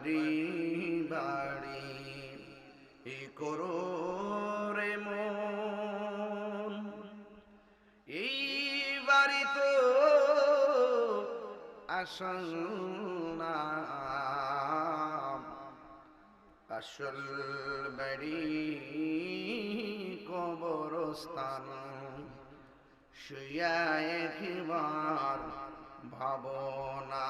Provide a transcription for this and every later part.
বাড়ি বাড়ি। এ করো রে মন? এই বাড়ি তো আসল আসল বাড়ি কবরস্থান। শুয়া একবার ভাবনা।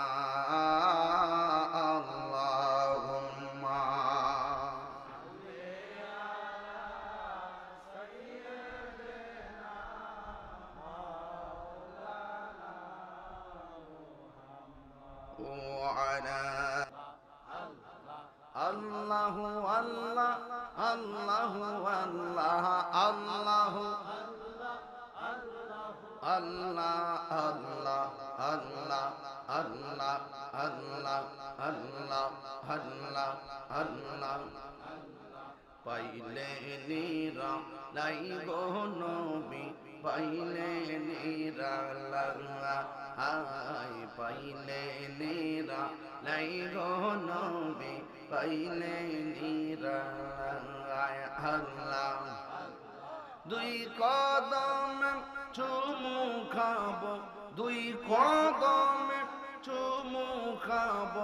আল্লাহ আল্লাহ আল্লাহ আল্লাহ আল্লাহ আল্লাহ আল্লাহ আল্লাহ আল্লাহ আল্লাহ আল্লাহ আল্লাহ আল্লাহ। পাইলে নীরা লাইব নবী, পাইলে নীরা লাগা হাই পাইলে নীরা লাইব নবী পাইলে নিরা আল্লাহ দুই কদম চুমু খাব, দুই কদম চুমু খাব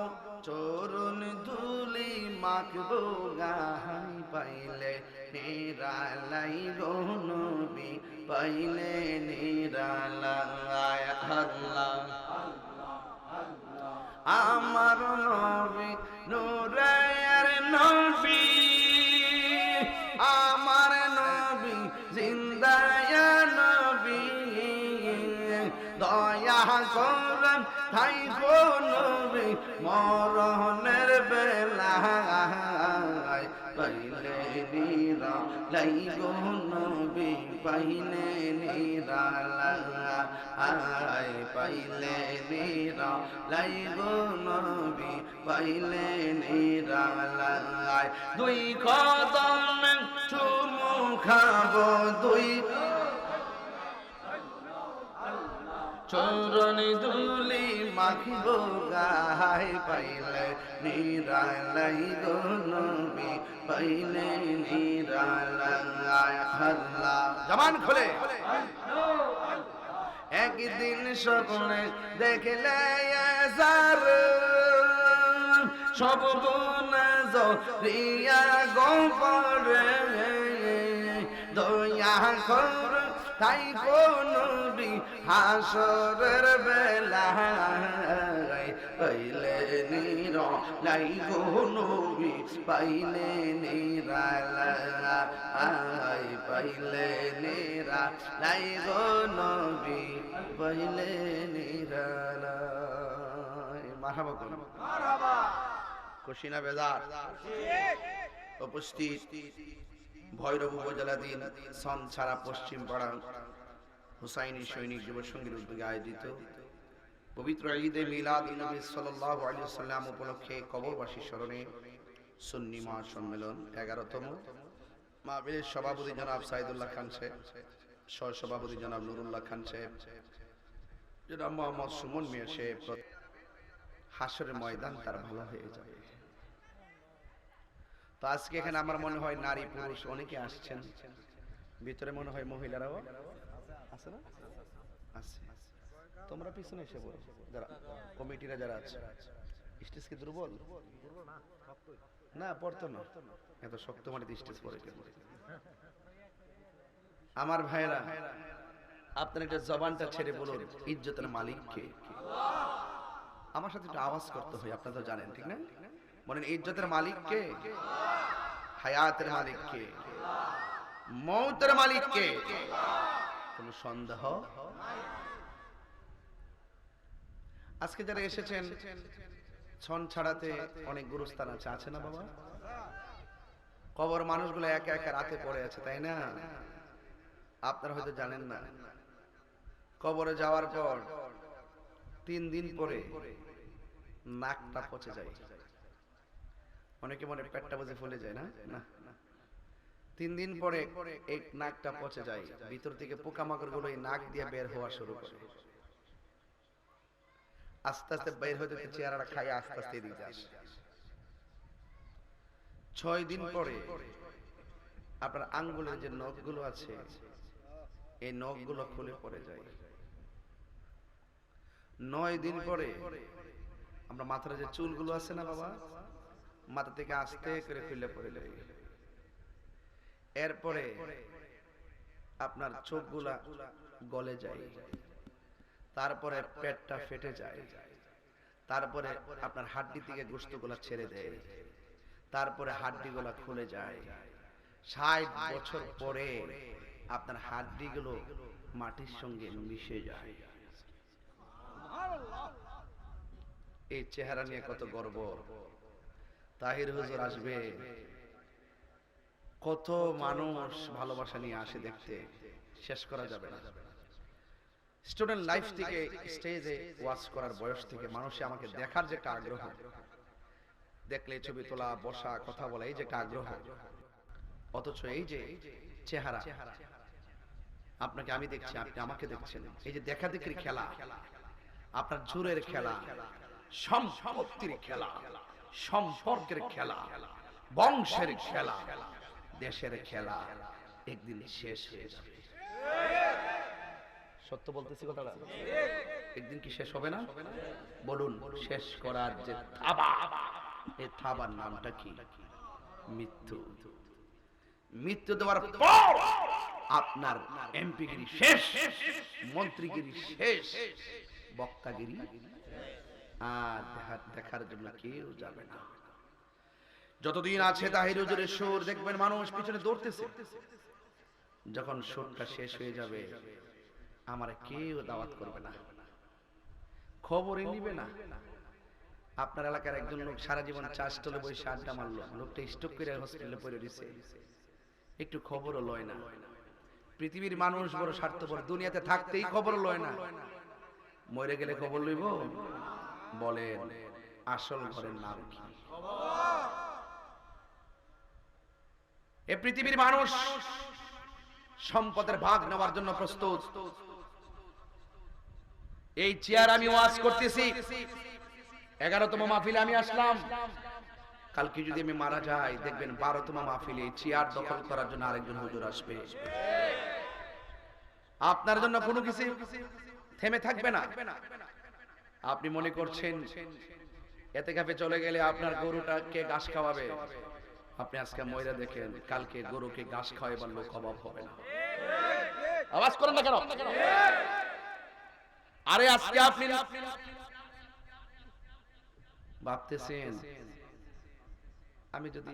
চরণ ধুলি মাখবো, গাহাই পাইলে নিরালাই গো নবী পাইলে নিরালাই নিরা লাই গো নবী পাইলে নিরা লাই পাইলে নিরা লাই গো নবী পাইলে নিরা লাই দুই কদম চুমু খাব, দুই চরণি দুলি মাখিব গাই পাইলে নিরালাই গো পাইলে নিরালাই আল্লাহ। জবান খোলে। একদিন সকলে দেখলে সার সব বনজ রিয়া গোপরে দয়া কর তাই কোন হাসরের বেলা পাইলে নির লাই গোনবি পাইলে নিরালা আই পাইলে নিরা লাই গোনবি পাইলে নিরালা মারহাবা কোন মারহাবা। খুশি না বেজার উপস্থিত। ভৈরব উপজেলাধীন সন ছাড়া পশ্চিম পাড়া হুসাইনি সৈনিক যুব সঙ্গীর উদ্যোগে আয়োজিত পবিত্র ঈদে মিলাদ নবী সাল্লাল্লাহু আলাইহি সাল্লাম উপলক্ষে কবরবাসী স্মরণে সুন্নি মহা সম্মেলন এগারোতম। মাহফিলের সভাপতি জনাব সাইদুল্লাহ খান সাহেব সহ সভাপতি জনাব নুরুল্লাহ খান সাহেব, জনাব মোহাম্মদ সুমন মিয়া সাহেব হাসরের ময়দান তার ভালো হয়ে যাবে তো আজকে এখানে আমার মনে হয় নারী পুরুষ অনেকে আসছেন। ভিতরে মনে হয় মহিলারাও আছে না? আছে। তোমরা পিছনে এসে বলো যারা কমিটিরা যারা আছে। স্টেজ কি দুর্বল? না পড়তো না। এত শক্ত মাটিতে স্টেজ পড়ে আমার ভাইরা আপনার একটা জবানটা ছেড়ে বলুন ইজ্জতের মালিক কে? আমার সাথে একটু আওয়াজ করতে হয় আপনারা তো জানেন ঠিক না? বলেন ইজ্জতের মালিক কে? হায়াতের মালিক কে? মৌতের মালিক কে? কোন সন্দেহ? আজকে যারা এসেছেন, ছন ছাড়াতে অনেক গুরুস্থান আছে। আছে না বাবা? কবর মানুষগুলো একা একা রাতে পড়ে আছে, তাই না? আপনারা হয়তো জানেন না। কবরে যাওয়ার পর তিন দিন পরে নাকটা পচে যায়। অনেকে মনে পেটটা বুঝে ফুলে যায় না? না। তিন দিন পরে এই নাকটা পচে যায়। ভিতর থেকে পোকামাকড়গুলো এই নাক দিয়ে বের হওয়া শুরু করে। আস্তে আস্তে বের হতে চেহারাটা খাই আস্তে আস্তে এদিকে আসে। ছয় দিন পরে আপনার আঙ্গুলের যে নখগুলো আছে এই নখগুলো খুলে পড়ে যায়। নয় দিন পরে আমরা মাথার যে চুলগুলো আছে না বাবা? মাথা থেকে আস্তে করে খুলে পড়ে যায়। এরপরে আপনার চোখগুলা গলে যায়। তারপরে পেটটা ফেটে যায়। তারপরে আপনার হাড্ডি থেকে গোস্তগুলা ছেড়ে দেয়। তারপরে হাড্ডিগুলা খুলে যায়। ষাট বছর পরে আপনার হাড্ডিগুলো মাটির সঙ্গে মিশে যায়। এই চেহারা নিয়ে কত গর্ব। তাহির হুজুর আসবে। কত মানুষ ভালোবাসা নিয়ে আসে দেখতে। শেষ করা যাবে না। স্টুডেন্ট লাইফ থেকে স্টেজে ওয়াচ করার বয়স থেকে মানুষে আমাকে দেখার যে একটা আগ্রহ। দেখলে ছবি তোলা, বসা, কথা বলা, এই যে একটা আগ্রহ। অথচ এই যে চেহারা। আপনাকে আমি দেখছি, আপনি আমাকে দেখছেন। এই যে দেখা দেখির খেলা, আপনার জোরের খেলা, সম্পত্তির খেলা। সম্পর্কের খেলা, বংশের খেলা, দেশের খেলা একদিন শেষ হয়ে যাবে। সত্য বলতেছি কথাটা? একদিন কি শেষ হবে না? বলুন, শেষ করার যে থাবা, এই থাবার নামটা কি? মৃত্যু। মৃত্যু দেওয়ার পর আপনার এমপিগিরি শেষ, মন্ত্রীগিরি শেষ, বক্তাগিরি আর দেখার জন্য কেউ যাবে না। যতদিন আছে তাহির হুজুরের সুর, দেখবেন মানুষ পিছনে দৌড়তেছে। যখন সুরটা শেষ হয়ে যাবে, আমার কেউ দাওয়াত করবে না। খবরই নিবে না। আপনার এলাকার একজন লোক সারা জীবন চাষ টলে বসে আড্ডা মারলো। লোকটা স্টক করে হসপিটালে পড়ে দিছে একটু খবরও লয় না। পৃথিবীর মানুষ বড় স্বার্থপর। দুনিয়াতে থাকতেই খবর লয় না। মরে গেলে খবর লইব? বলেন, আসল ঘরের নাম কি? এ পৃথিবীর মানুষ সম্পদের ভাগ নেওয়ার জন্য প্রস্তুত। এই চেয়ার আমি ওয়াজ করতেছি। এগারোতম মাহফিলে আমি আসলাম। কালকে যদি আমি মারা যাই, দেখবেন বারোতম মাহফিলে চেয়ার দখল করার জন্য আরেকজন হুজুর আসবে। আপনার জন্য কোনো কিছু থেমে থাকবে না। আপনি মনে করছেন এতে কাপে চলে গেলে আপনার গরুটা কে ঘাস খাওয়াবে? আপনি আজকে ময়রা দেখেন কালকে গরুকে ঘাস খাওয়াবার লোক অভাব হবে না। আওয়াজ করেন না কেন? আরে আজকে আপনি ভাবতেছেন আমি যদি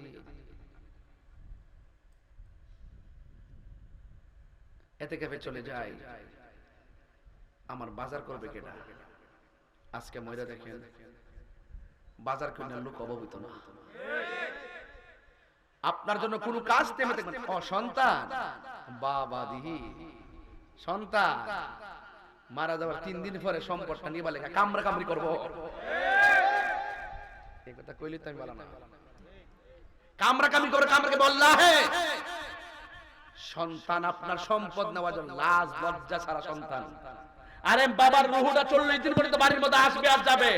এতে ক্যাফে চলে যাই আমার বাজার করবে কেটা আজকে ময়রা দেখেন, বাজার কেনার লোক অবহিত না। আপনার জন্য কোনো কাজ সন্তান, বাবা দিহি, সন্তান, মারা যাওয়ার তিন দিন পরে সম্পদটা নিবা লেখা কামড়া কামড়ি করব। কথা কইলি তো আমি বলা না। কামড়ি করে কামড়াকে বললা হে। সন্তান আপনার সম্পদ নেওয়ার জন্য লাজ, লজ্জা ছাড়া সন্তান। আরে বাবার রুহুটা চল্লিশ দিন পর্যন্ত বাড়ির মধ্যে আসবে আর যাবে।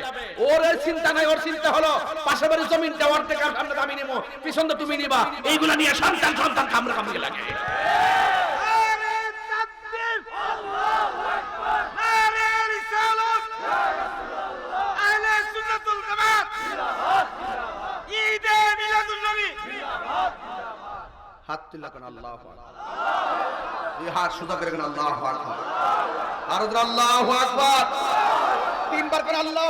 ওর চিন্তা নাই, ওর চিন্তা হলো পাশে বাড়ির জমিন দেওয়ার থেকে সামনে আমি নেব, পিছন তো তুমি নিবা। এইগুলা নিয়ে সন্তান সন্তান কামড়া কামড়ি লাগে। হাত তুল্লা কোন, আল্লাহ দুই হাত সুদা করে আল্লাহ আর আল্লাহ তিনবার করে আল্লাহ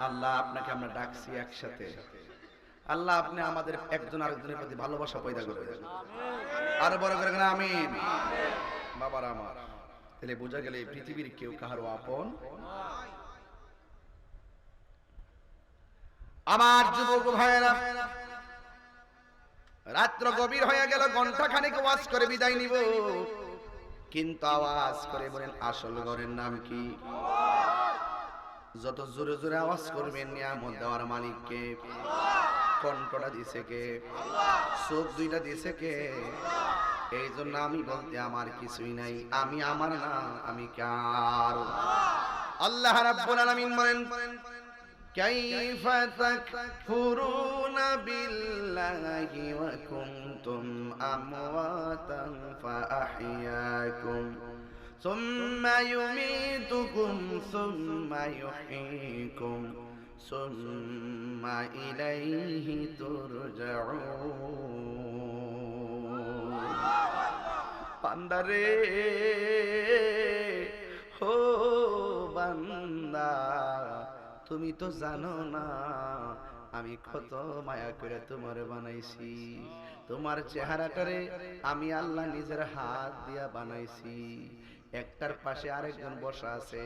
আল্লাহ আপনাকে আমরা ডাকছি একসাথে। আল্লাহ আপনি আমাদের একজন আরেকজনের প্রতি ভালোবাসা পয়দা করে দেন আরও বড় করে আমিন। বাবার আমার। তাহলে বোঝা গেলে পৃথিবীর কেউ কাহারও আপন আমার যুবক ভাইয়েরা রাত্র গভীর হয়ে গেল ঘণ্টা খানেক ওয়াজ করে বিদায় নিব। কিন্তু আওয়াজ করে বলেন, আসল ঘরের নাম কি? যত জোরে জোরে আওয়াজ করবেন, নিয়ামত দেওয়ার মালিককে। কণ্ঠটা দিছে কে? চোখ দুইটা দিছে কে? এই জন্য আমি বলতে আমার কিছুই নাই, আমি আমার না, আমি কার? আল্লাহ রাব্বুল আলামিন বলেন, কাইফা তাকফুরুনা বিল بالله وكنتم أمواتا فأحياكم ثم يميتكم ثم يحييكم ثم إليه ترجعون বান্দারে হো বান্দা তুমি তো জানো না আমি কত মায়া করে তোমার বানাইছি। তোমার চেহারাটারে আমি আল্লাহ নিজের হাত দিয়া বানাইছি। একটার পাশে আরেকজন বসা আছে।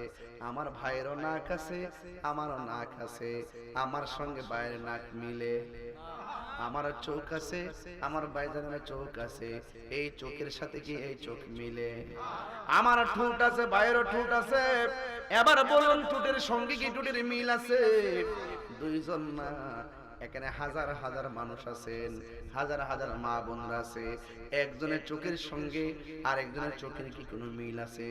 আমার ভাইয়েরও নাক আছে আমারও নাক আছে। আমার সঙ্গে বাইরের নাক মিলে। আমার চোখ আছে আমার বাইজানের চোখ আছে। এই চোখের সাথে কি এই চোখ মিলে? আমার ঠোঁট আছে বাইরের ঠোঁট আছে। এবার বলুন ঠোঁটের সঙ্গে কি ঠোঁটের মিল আছে? দুইজন না, এখানে হাজার হাজার মানুষ আছেন, হাজার হাজার মা বোনরা আছে। একজনের চোখের সঙ্গে আর একজনের চোখের কি কোনো মিল আছে?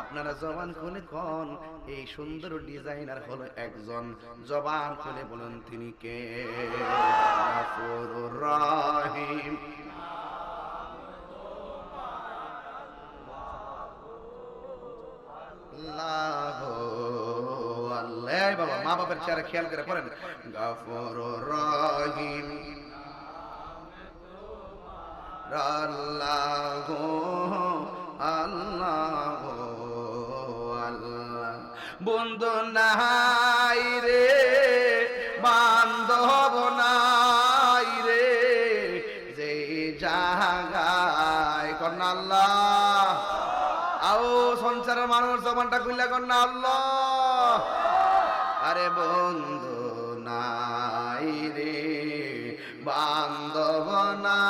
আপনারা জবান খুলে কন, এই সুন্দর ডিজাইনার হলো একজন। জবান খুলে বলুন তিনি কে? রহিম। আল্লাহ আল্লাহ, বাবা মা বাবার চেহারা খেয়াল করে পড়েন। গাফুরুর রহিম। আল্লাহ আল্লাহ আল্লাহ। বন্ধু নাই রে, বান্ধব নাই রে, যে জাগায় কন্যা আল্লাহ। আও সংসারের মানুষ জমানটা কইলা কন্যা আল্লাহ। আরে বন্ধু নাই রে বান্ধব না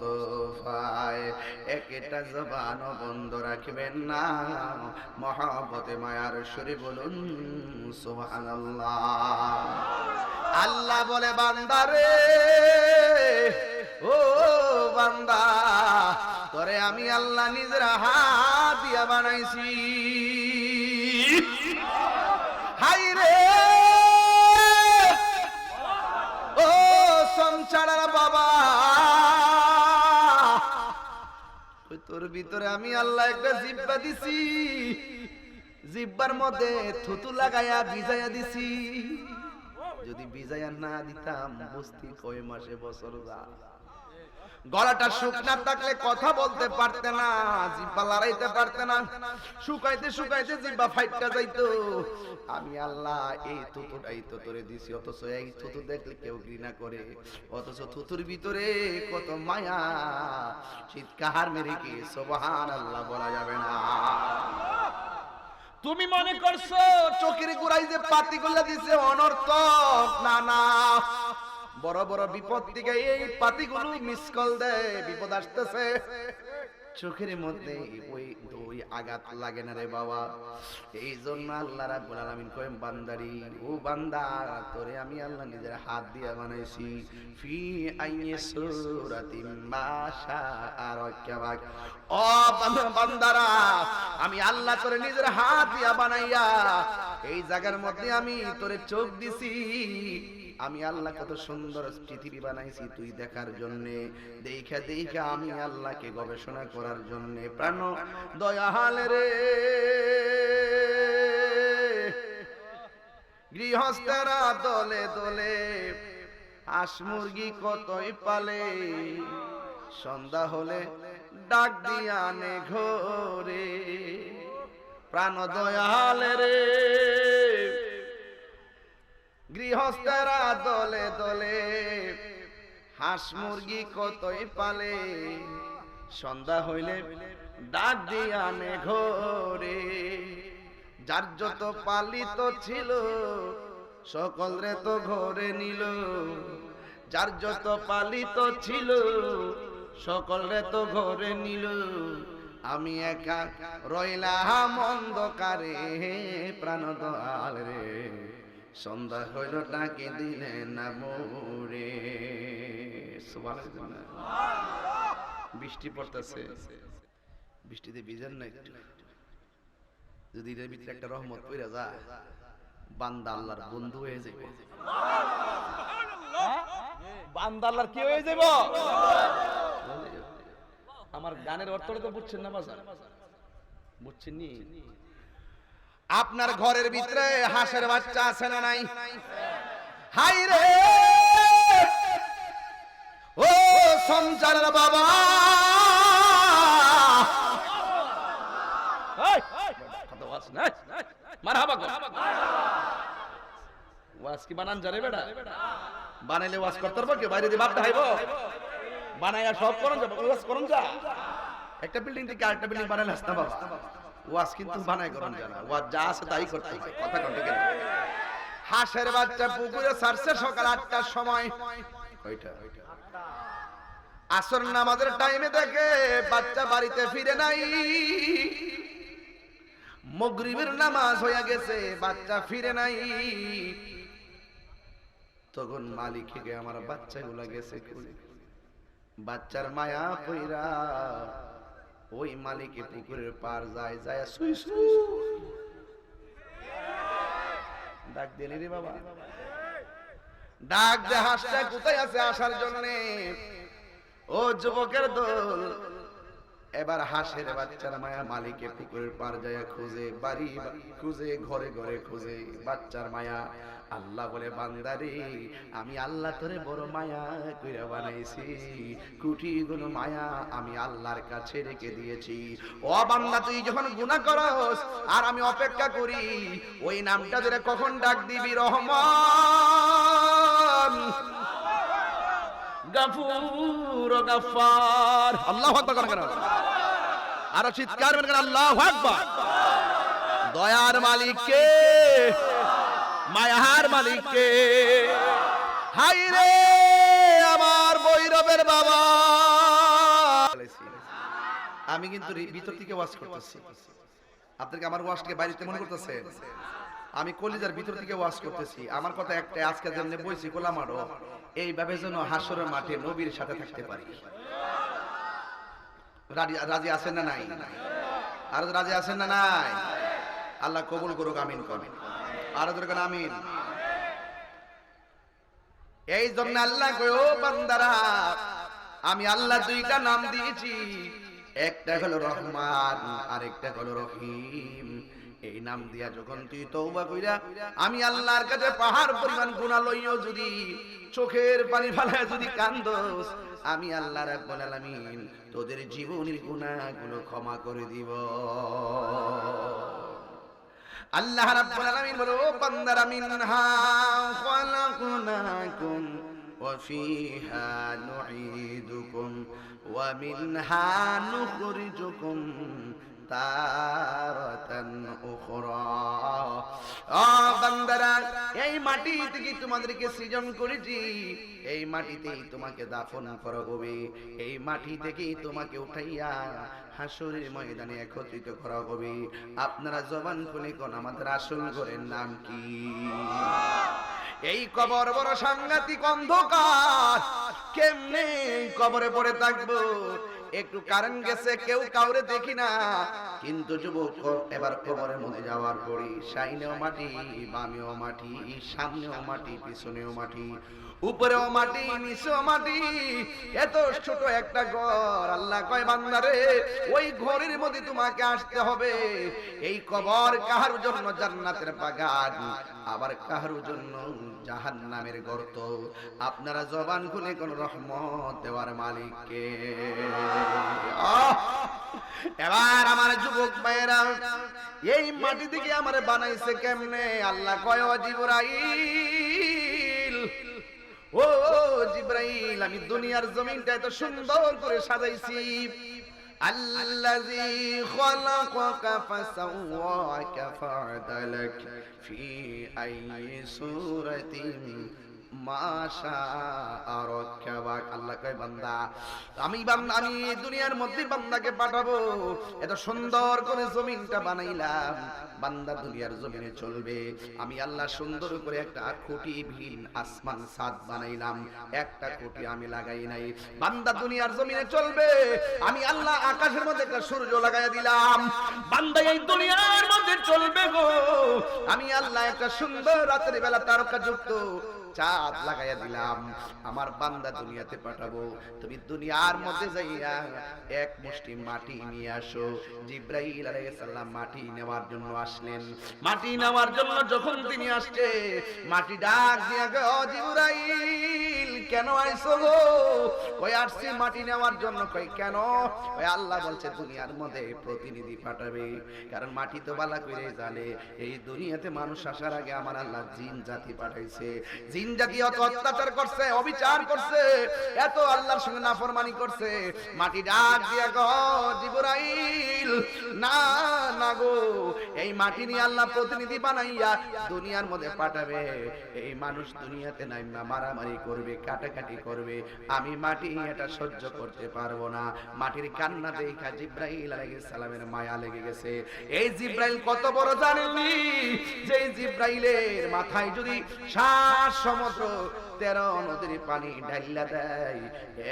মোস্তফায় একটা জবান বন্ধ রাখবেন না। মহাবতে মায়ার সুরে বলুন, সুবহানাল্লাহ। আল্লাহ বলে, বান্দারে, ও বান্দা, তোরে আমি আল্লাহ নিজের হাত দিয়া বানাইছি। হাই রে! ও সংসারের বাবা তোর ভিতরে আমি আল্লাহ একটা জিব্বা দিছি। জিব্বার মধ্যে থুতু লাগাইয়া ভিজাইয়া দিছি। যদি ভিজাইয়া না দিতাম বস্তি কয় মাসে বছর যা গলাটা শুকনা থাকলে কথা বলতে পারতে না জিব্বা লড়াইতে পারতে না। শুকাইতে শুকাইতে জিব্বা ফাইটটা যাইতো। আমি আল্লাহ এই থুতুটাই তো তোরে দিছি অথচ এই থুতু দেখলে কেউ ঘৃণা করে। অথচ থুতুর ভিতরে কত মায়া চিৎকার মেরে কি সোবাহান আল্লাহ বলা যাবে না। তুমি মনে করছ চোখের গোড়ায় যে পাতি পাতিগুলা দিছে অনর্থক? না না। বড় বড় বিপদ থেকে এই পাতিগুলো মিস কল দেয়, বিপদ আসতেছে। চোখের মধ্যে ওই দুই আঘাত লাগে না রে বাবা। এই জন্য আল্লাহ রাব্বুল আলামিন কয়, বান্দারি, ও বান্দা, তোরে আমি আল্লাহ নিজের হাত দিয়ে বানাইছি। ফি আইয়ে সূরাতিন মাশা আর ও বান্দা, বান্দারা, আমি আল্লাহ তোরে নিজের হাত দিয়া বানাইয়া, এই জায়গার মধ্যে আমি তোরে চোখ দিছি। আমি আল্লাহ কত সুন্দর পৃথিবী বানাইছি তুই দেখার জন্য। দেখা দেখা আমি আল্লাহকে গবেষণা করার জন্য। প্রাণ দয়াল রে গৃহস্থরা দলে দলে হাঁস মুরগি কতই পালে। সন্ধ্যা হলে ডাক দিয়া আনে ঘরে। প্রাণ দয়াল রে গৃহস্থরা দলে দলে হাঁস মুরগি কতই পালে? সন্ধ্যা হইলে ডাক আনে ঘরে। যার যত পালিত ছিল, সকল রে তো ঘরে নিল। যার যত পালিত ছিল, সকলে তো ঘরে নিল। আমি একা রইলাম অন্ধকারে প্রাণ দয়াল রে। সন্ধ্যা হইল ডাকে দিলে না মোরে। বৃষ্টি পড়তেছে। বৃষ্টিতে ভিজেন না একটু। যদি এর ভিতরে একটা রহমত পড়ে যায়, বান্দা আল্লাহর বন্ধু হয়ে যাবে বান্দা আল্লাহর কি হয়ে যাব আমার গানের অর্থটা তো বুঝছেন না বাজার বুঝছেন নি আপনার ঘরের ভিতরে হাঁসের বাচ্চা আছে না নাই? হাই রে! ও সঞ্চারের বাবা! কি বানান বেটা? বানাইলে বানাইয়া সব করন যা একটা বিল্ডিং থেকে আরেকটা বিল্ডিং বানাইলে আসতে ওয়াজ কিন্তু বানাই করন জানা। ওয়াজ যা আছে তাই করতে কথা কন্টে কেন হাঁসের বাচ্চা পুকুরে সকাল আটটার সময়। ওইটা। আসর নামাজের টাইমে দেখে বাচ্চা বাড়িতে ফিরে নাই। মগরিবের নামাজ হয়ে গেছে বাচ্চা ফিরে নাই। তখন মালিক আমার বাচ্চাগুলা গেছে? বাচ্চার মায়া কইরা ওই মালিকে পুকুরের পার যায় যায় সুই সুই ডাক দিলি রে বাবা। ডাক দে হাঁসটা কোথায় আছে আসার জন্য? ও যুবকের দল। এবার হাঁসের বাচ্চার মায়া মালিকে পুকুরের পার যায় খুঁজে, বাড়ি খুঁজে, ঘরে ঘরে খুঁজে। বাচ্চার মায়া, আল্লাহ বলে, বান্দারে, আমি আল্লাহ তোরে বড় মায়া কইরা বানাইছি। কুটি গুলো মায়া আমি আল্লাহর কাছে রেখে দিয়েছি। ও বান্দা, তুই যখন গুনাহ করস আর আমি অপেক্ষা করি, ওই নামটা ধরে কখন ডাক দিবি রহমান? গাফুর গাফার আকবার আর চিৎকার আকবার। দয়ার মালিক কে মায়ার মালিক কে হাই রে আমার বৈরবের বাবা। আমি কিন্তু ভিতর থেকে ওয়াজ করতেছি। আপনাকে আমার ওয়াজকে বাইরেতে মনে করতেছে? আমি কলিজার ভিতর থেকে ওয়াজ করতেছি। আমার কথা একটা আজকে যেমনি বইছি গোলামারও এইভাবে যেন হাসরের মাঠে নবীর সাথে থাকতে পারি। রাজি- আছেন না নাই? আর রাজি আছেন না নাই? আল্লাহ কবুল করুক, আমিন করেন। আর দরকার আমিন। এই জন্য আল্লাহ ও বান্দারা, আমি আল্লাহ দুইটা নাম দিয়েছি। একটা হলো রহমান আর একটা হলো রহিম। এই নাম দিয়া যখন তুই তৌবা কইরা আমি আল্লাহর কাছে পাহাড় পরিমাণ গুনাহ লইও যদি চোখের পানি ফালায় যদি কান্দোস আমি আল্লাহ রাব্বুল আলামিন তোদের জীবনের গুনাহগুলো ক্ষমা করে দিব। আল্লাহ রাব্বুল আলামিন বলো ও বান্দারা মিনহা খালাকনাকুম ওয়া ফিহা নুঈদুকুম ওয়া মিনহা নুখরিজুকুম তারাতান উখরা। ও বান্দারা, এই তোমাদেরকে সৃজন করেছি। এই মাটিতেই তোমাকে দাফন করা এই মাটি তোমাকে উঠাইয়া হাসরের ময়দানে একত্রিত করা হবে। আপনারা জবান খুলে কোন আমাদের আসল ঘরের নাম কি? এই কবর বড় সাংঘাতিক অন্ধকার। কেমনে কবরে পড়ে থাকব? একটু কারেন্ট গেছে, কেউ কাউরে দেখি না। কিন্তু যুবক, এবার কবরের মধ্যে যাওয়ার পরে সাইনেও মাটি, বামেও মাটি, সামনেও মাটি, পিছনেও মাটি, উপরেও মাটি, নিচেও মাটি। এত ছোট একটা ঘর, আল্লাহ কয় বান্দারে, ওই ঘরের মধ্যে তোমাকে আসতে হবে। এই কবর কাহার জন্য জান্নাতের বাগান, আবার কাহার জন্য জাহান্নামের গর্ত। আপনারা জবান খুলে কোন রহমত দেওয়ার মালিককে! এবার আমার যুবক ভাইয়েরা, এই মাটি থেকে আমার বানাইছে কেমনে? আল্লাহ কয় জিবরাইল, ও জিব্রাইল, আমি দুনিয়ার জমিনটা এত সুন্দর করে সাজাইছি। الذي خلقك فسواك فعدلك في أي سورة মাশা আরকাবাক আল্লাহ কয় বান্দা আমি বান্দা আমি এই দুনিয়ার মধ্যে বান্দাকে পাঠাবো এত সুন্দর করে জমিনটা বানাইলাম বান্দা দুনিয়ার জমিনে চলবে। আমি আল্লাহ সুন্দর করে একটা খুঁটিবিহীন আসমান সাদ বানাইলাম। একটা খুঁটি আমি লাগাই নাই। বান্দা দুনিয়ার জমিনে চলবে। আমি আল্লাহ আকাশের মধ্যে একটা সূর্য লাগাই দিলাম। বান্দা এই দুনিয়ার মধ্যে চলবে গো। আমি আল্লাহ একটা সুন্দর রাতের বেলা তারকা যুক্ত চাঁদ লাগাইয়া দিলাম, আমার বান্দা দুনিয়াতে পাঠাবো। তুমি দুনিয়ার মধ্যে যাইয়া এক মুষ্টি মাটি নিয়ে আসো। জিব্রাইল সালাম মাটি নেওয়ার জন্য আসলেন। মাটি নেওয়ার জন্য যখন তিনি আসছে, মাটি ডাক দিয়া গো জিব্রাইল, কেন আইছো গো? ওই আসছি মাটি নেওয়ার জন্য। কই কেন? ওই আল্লাহ বলছে, দুনিয়ার মধ্যে প্রতিনিধি পাঠাবে। কারণ মাটি তো বালা করে জানে, এই দুনিয়াতে মানুষ আসার আগে আমার আল্লাহ জিন জাতি পাঠাইছে। অত অত্যাচার করছে, অবিচার করছে, এত আল্লাহর সঙ্গে নাফরমানি করছে। মাটি ডাক দিয়া না গো, এই মাটি নিয়ে আল্লাহ প্রতিনিধি বানাইয়া দুনিয়ার মধ্যে পাঠাবে। এই মানুষ দুনিয়াতে নাই মারামারি করবে, কাটাকাটি করবে। আমি মাটি এটা সহ্য করতে পারব না। মাটির কান্না দেখা জিব্রাইল আলাইহিস সালামের মায়া লেগে গেছে। এই জিব্রাইল কত বড় জানেননি? যে জিব্রাইলের মাথায় যদি শ্বাস সমুদ্র তেরো নদীর পানি ঢাইলা দেয়।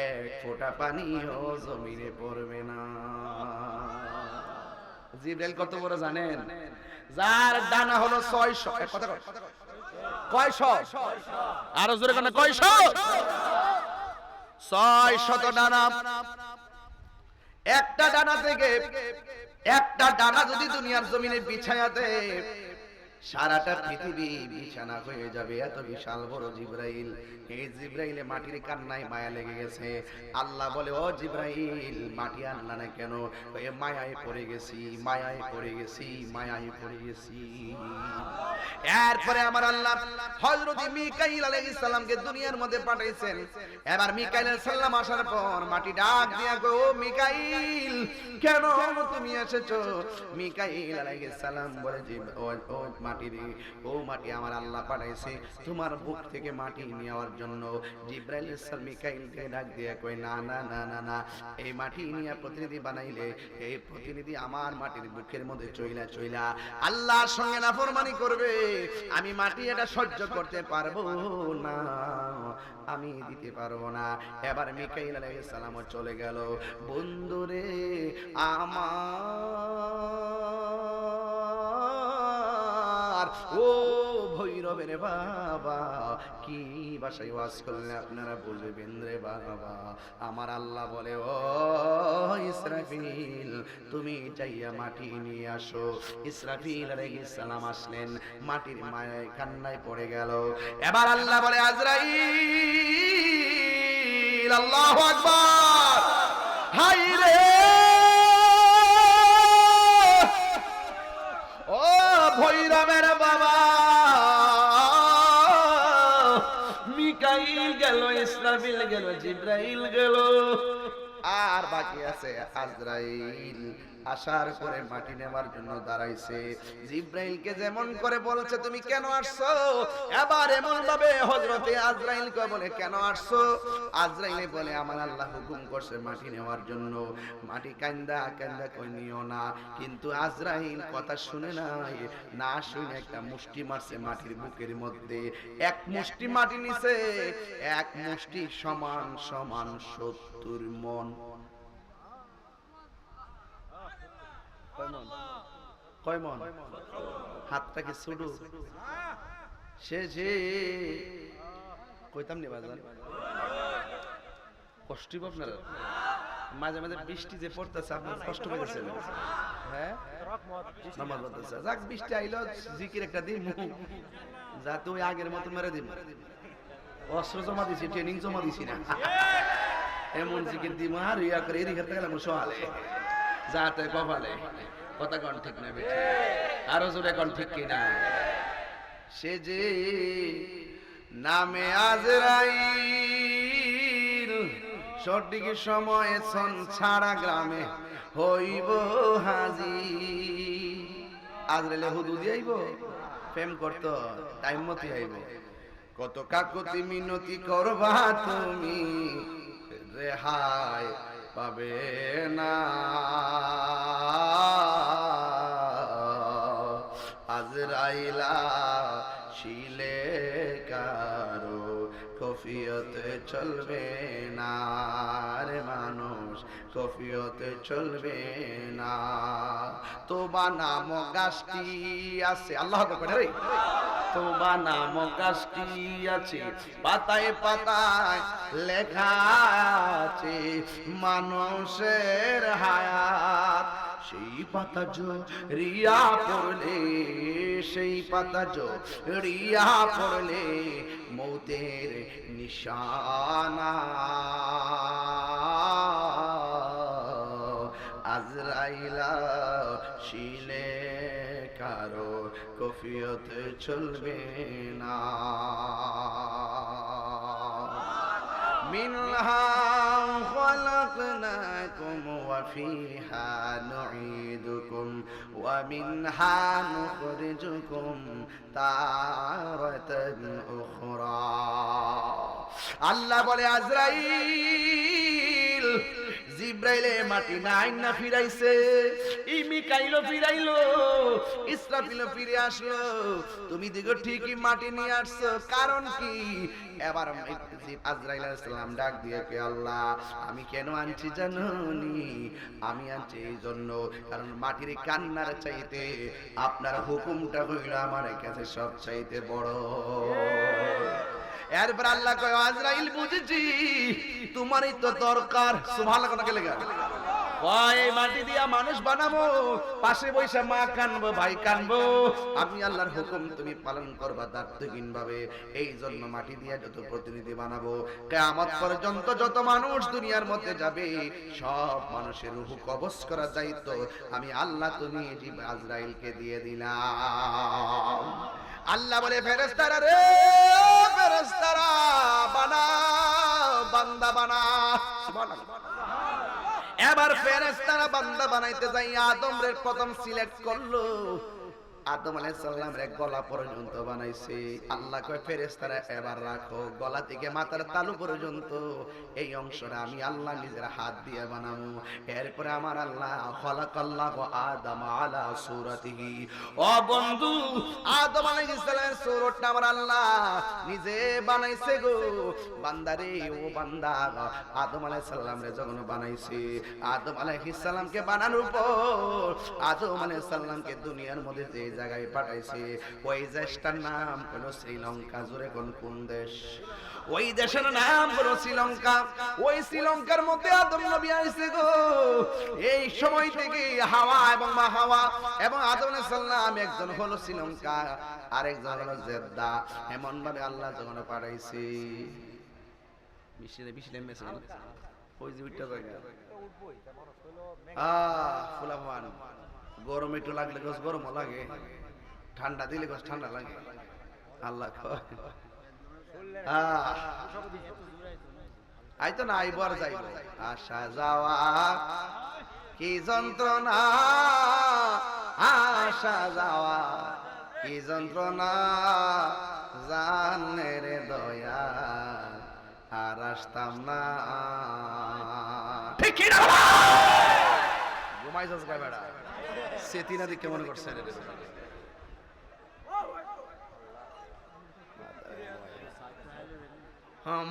এক ফোঁটা পানিও জমিনে পড়বে না। জিব্রাইল কত বড় জানেন? যার ডানা হলো ছয়শো। কথা কয়। কয়শ? আরও জোরে কেন কয়শ? ছয় শত ডানা। একটা ডানা থেকে একটা ডানা যদি দুনিয়ার জমিনে বিছায়া দেয় সারাটা পৃথিবী বিছানা হয়ে যাবে। এত বিশাল বড় জিব্রাইল। এই জিব্রাইলে মাটির কান্নায় মায়া লেগে গেছে। আল্লাহ বলে, ও জিব্রাইল, মাটি আনলা না কেন? ওই মায়ায় পড়ে গেছি, মায়ায় পড়ে গেছি, মায়ায় পড়ে গেছি। এরপরে আমার আল্লাহ হযরত মিকাইল আলাইহিস সালামকে দুনিয়ার মধ্যে পাঠাইছেন। এবার মিকাইল আলাইহিস সালাম আসার পর মাটি ডাক দিয়া গো "ও মিকাইল, কেন তুমি এসেছ? মিকাইল আলাইহিস সালাম বলে, ও ও মাটি রে। ও মাটি আমার আল্লাহ পাঠাইছে তোমার বুক থেকে মাটি নেওয়ার জন্য জিব্রাইল আলাইহিস সালাম মিকাইলকে ডাক দিয়া কই না না না না না, এই মাটি নিয়ে প্রতিনিধি বানাইলে, এই প্রতিনিধি আমার মাটির বুকের মধ্যে চইলা চইলা আল্লাহর সঙ্গে নাফরমানি করবে। আমি মাটি এটা সহ্য করতে পারব না, আমি দিতে পারব না। এবার মিকাইল আলাইহিস সালামও চলে গেল। বন্ধুরে আমার ও ভৈরবের বাবা, কি ভাষায় ওয়াজ করলে আপনারা বলবেন রে বাবা? আমার আল্লাহ বলে, ও ইসরাফিল, তুমি চাইয়া মাটি নিয়ে আসো। ইসরাফিল আলাইহিস সালাম আসলেন, মাটির মায়ায় কান্নায় পড়ে গেল। এবার আল্লাহ বলে, আজরাইল, আল্লাহু আকবার। হাই রে! গেল জিব্রাইল গেল। আর বাকি আছে আজরাইল। আসার পরে মাটি নেওয়ার জন্য দাঁড়াইছে। জিব্রাইলকে যেমন করে বলছে, তুমি কেন আসছো? এবার এমন ভাবে হজরতে আজরাইল কে বলে, কেন আসছো? আজরাইলে বলে, আমার আল্লাহ হুকুম করছে মাটি নেওয়ার জন্য। মাটি কান্দা কান্দা কই নিও না। কিন্তু আজরাইল কথা শুনে নাই, না শুনে একটা মুষ্টি মারছে মাটির বুকের মধ্যে। এক মুষ্টি মাটি নিছে, এক মুষ্টি সমান সমান সত্তর মন। কয় মন? কয় মন? হাতটা কি ছুডু সে কইতাম নি হইব আপনার? মাঝে মাঝে বৃষ্টি যে পড়তেছে, আপনার কষ্ট হ্যাঁ? যাক, বৃষ্টি একটা আগের মতো মেরে দিব অস্ত্র জমা দিছি ট্রেনিং জমা দিছি না। এমন জিকির দিব আর ইয়া করে এদিকে গেলাম সোয়ালে। যাতে কপালে। কথা কন ঠিক না বেঠি। আরও জোরে কন ঠিক কিনা। সে যে নামে আজরাইল, সঠিক সময়ে সন ছাড়া গ্রামে হইব হাজি আজরাইলে হুদু দিয়াইব প্রেম করত টাইম মতো আইব। কত কাকুতি মিনতি করবা তুমি, রেহাই পাবে না। আজরাইলা শিলে কারও কফিয়তে চলবে না। রে মানুষ কফিয়তে চলবে না। তোবা নাম গাছটি আছে। আল্লাহ রে তোবা নাম গাছটি আছে, পাতায় পাতায় লেখা আছে, মানুষের হায়াত। সেই পাতা রিয়া পড়লে, সেই পাতা রিয়া পড়লে, মৌতের নিশানা। শিলে কারো কফিয়ত চলবে না منها خلقناكم وفيها نعيدكم ومنها نخرجكم تارة أخرى আল্লাহ বলে আজরাইল জিব্রাইলে মাটি নাই না ফিরাইছে। এই মিকাইলো ফিরাইলো ইসরাফিল ফিরে আসলো। তুমি দিগো ঠিকই মাটি নিয়ে আসছো, কারণ কি? এবার আজরাইল সালাম ডাক দিয়ে কে আল্লাহ, আমি কেন আনছি জানুনি আমি আনছি এই জন্য কারণ মাটির কান্নার চাইতে আপনার হুকুমটা হইল আমার কাছে সব চাইতে বড়। এরপর আল্লাহ কয় আজরাইল, বুঝেছি। তোমারই তো দরকার। সুবহানাল্লাহ কোন লেগা কয় মাটি দিয়া মানুষ বানাবো, পাশে বৈশা মা কানবো, ভাই কানবো। আমি আল্লাহর হুকুম তুমি পালন করবা দার্থহীন ভাবে। এই জন্য মাটি দিয়া যত প্রতিনিধি বানাবো, কেয়ামত পর্যন্ত যত মানুষ দুনিয়ার মধ্যে যাবে, সব মানুষের রুহু করার দায়িত্ব আমি আল্লাহ তুমি আজরাইলকে দিয়ে দিলাম। আল্লাহ বলে ফেরেস্তারা রে! বান্দা বানা। এবার ফেরেস্তারা বান্দা বানাইতে যাই আদমরের প্রথম সিলেক্ট করল। আদম আলাইহিস সালামের গলা পর্যন্ত বানাইছে। আল্লাহ কয়, ফেরেশতারা, এবার রাখো, গলা থেকে মাথার তালু পর্যন্ত। এই অংশটা আমি আল্লাহ নিজের হাত দিয়ে বানাবো। এরপরে আমার আল্লাহ, খলাকাল্লাহু আদম আলা সূরাতিহি। ও বন্ধু, আদম আলাইহিস সালামের সূরতটা আমার আল্লাহ নিজে বানাইছে গো। বান্দারে ও বান্দা, আদম আলাইহিস সালামরে যখন বানাইছে, আদম আলাইহিস সালামকে বানানোর পর, আদম আলাইহিস সালামকে দুনিয়ার মধ্যে যে জায়গায় পাঠাইছে। ওই দেশটার নাম হলো শ্রীলঙ্কা। জুড়ে কোন কোন দেশ? ওই দেশের নাম হলো শ্রীলঙ্কা। ওই শ্রীলঙ্কার মধ্যে আদম নবী আইছে গো। এই সময় থেকে হাওয়া এবং মা হাওয়া এবং আদম সালাম একজন হলো শ্রীলঙ্কা, আরেকজন হলো জেদ্দা। এমন ভাবে আল্লাহ যখন পাঠাইছি। মিশিলে মিশিলে মেসে ওই যে উইটা জায়গা আহ ফুলামান গরম একটু লাগলে গছ গরম লাগে। ঠান্ডা দিলে গছ ঠান্ডা লাগে। আল্লাহ আই তো না আইব আর যাইব আসা যাওয়া কি যন্ত্রণা? আসা যাওয়া কি যন্ত্রণা? জানে রে দয়া, আর আসতাম না। ঠিক কি না? ঘুমাই যাস গায়ে বেড়া। সেতি না দেখে মনে করছে? রে হ্যাঁ